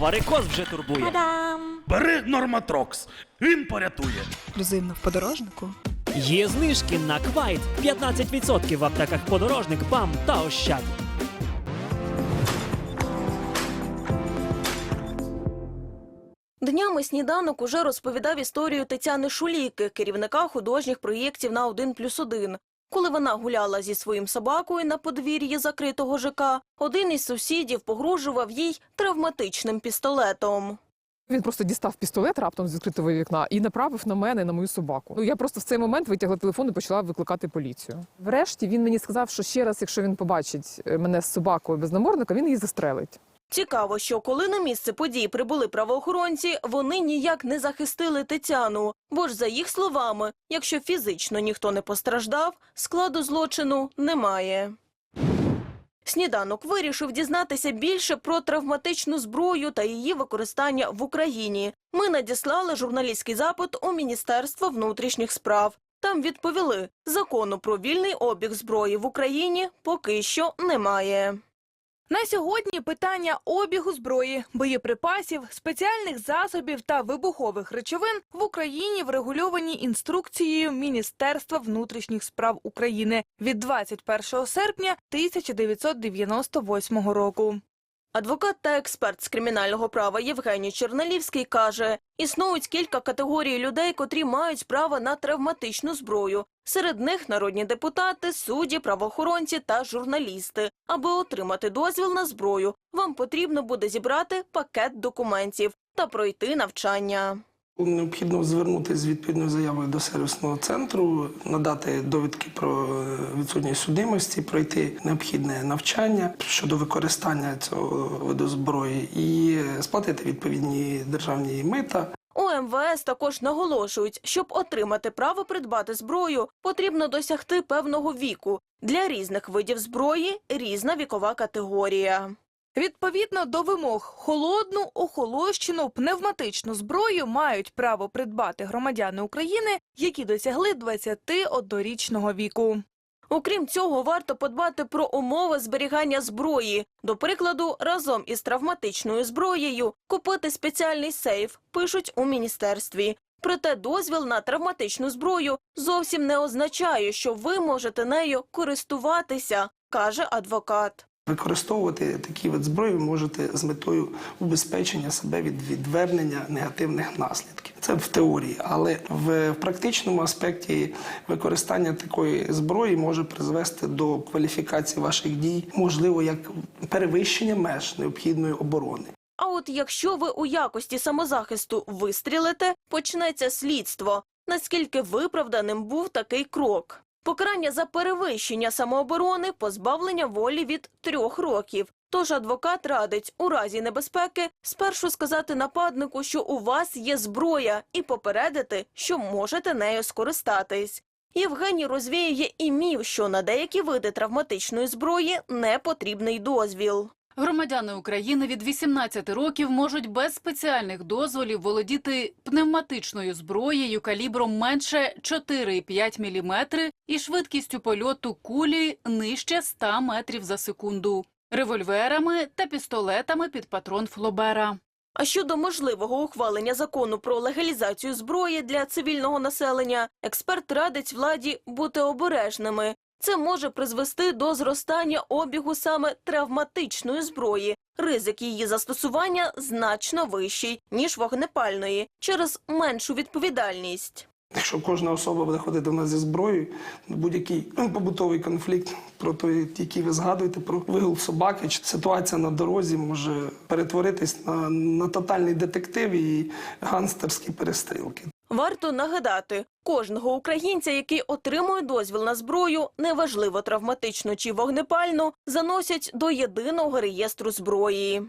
Варикоз вже турбує. Та-дам! Бери Норматрокс, він порятує. Ексклюзивно в подорожнику. Є знижки на квайт 15% в аптеках подорожник, БАМ та Ощад. Днями сніданок уже розповідав історію Тетяни Шуліки, керівника художніх проєктів на 1 плюс 1. Коли вона гуляла зі своїм собакою на подвір'ї закритого ЖК, один із сусідів погрожував їй травматичним пістолетом. Він просто дістав пістолет раптом з відкритого вікна і направив на мене, на мою собаку. Ну я просто в цей момент витягла телефон і почала викликати поліцію. Врешті він мені сказав, що ще раз, якщо він побачить е, мене з собакою без намордника, він її застрелить. Цікаво, що коли на місце події прибули правоохоронці, вони ніяк не захистили Тетяну. Бо ж, за їх словами, якщо фізично ніхто не постраждав, складу злочину немає. Сніданок вирішив дізнатися більше про травматичну зброю та її використання в Україні. Ми надіслали журналістський запит у Міністерство внутрішніх справ. Там відповіли, закону про вільний обіг зброї в Україні поки що немає. На сьогодні питання обігу зброї, боєприпасів, спеціальних засобів та вибухових речовин в Україні врегульовані інструкцією Міністерства внутрішніх справ України від 21 серпня 1998 року. Адвокат та експерт з кримінального права Євгеній Черналівський каже, існують кілька категорій людей, котрі мають право на травматичну зброю. Серед них народні депутати, судді, правоохоронці та журналісти. Аби отримати дозвіл на зброю, вам потрібно буде зібрати пакет документів та пройти навчання. Необхідно звернутися з відповідною заявою до сервісного центру, надати довідки про е, відсутність судимості, пройти необхідне навчання щодо використання цього виду зброї і сплатити відповідні державні мита. У МВС також наголошують, щоб отримати право придбати зброю, потрібно досягти певного віку. Для різних видів зброї різна вікова категорія. Відповідно до вимог, холодну, охолощену, пневматичну зброю мають право придбати громадяни України, які досягли 21-річного віку. Окрім цього, варто подбати про умови зберігання зброї. До прикладу, разом із травматичною зброєю купити спеціальний сейф, пишуть у міністерстві. Проте дозвіл на травматичну зброю зовсім не означає, що ви можете нею користуватися, каже адвокат. Використовувати такі вид зброї можете з метою убезпечення себе від відвернення негативних наслідків. Це в теорії, але в практичному аспекті використання такої зброї може призвести до кваліфікації ваших дій, можливо, як перевищення меж необхідної оборони. А от якщо ви у якості самозахисту вистрілите, почнеться слідство. Наскільки виправданим був такий крок? Покарання за перевищення самооборони, позбавлення волі від трьох років. Тож адвокат радить у разі небезпеки спершу сказати нападнику, що у вас є зброя, і попередити, що можете нею скористатись. Євгеній розвіює і міф, що на деякі види травматичної зброї не потрібний дозвіл. Громадяни України від 18 років можуть без спеціальних дозволів володіти пневматичною зброєю калібром менше 4,5 мм і швидкістю польоту кулі нижче 100 метрів за секунду, револьверами та пістолетами під патрон Флобера. А щодо можливого ухвалення закону про легалізацію зброї для цивільного населення, експерт радить владі бути обережними. Це може призвести до зростання обігу саме травматичної зброї. Ризик її застосування значно вищий, ніж вогнепальної, через меншу відповідальність. Якщо кожна особа буде ходити до нас зі зброєю, будь-який ну, побутовий конфлікт, про той, який ви згадуєте, про вигул собаки, чи ситуація на дорозі може перетворитись на, на тотальний детектив і гангстерські перестрілки. Варто нагадати, кожного українця, який отримує дозвіл на зброю, неважливо травматичну чи вогнепальну, заносять до єдиного реєстру зброї.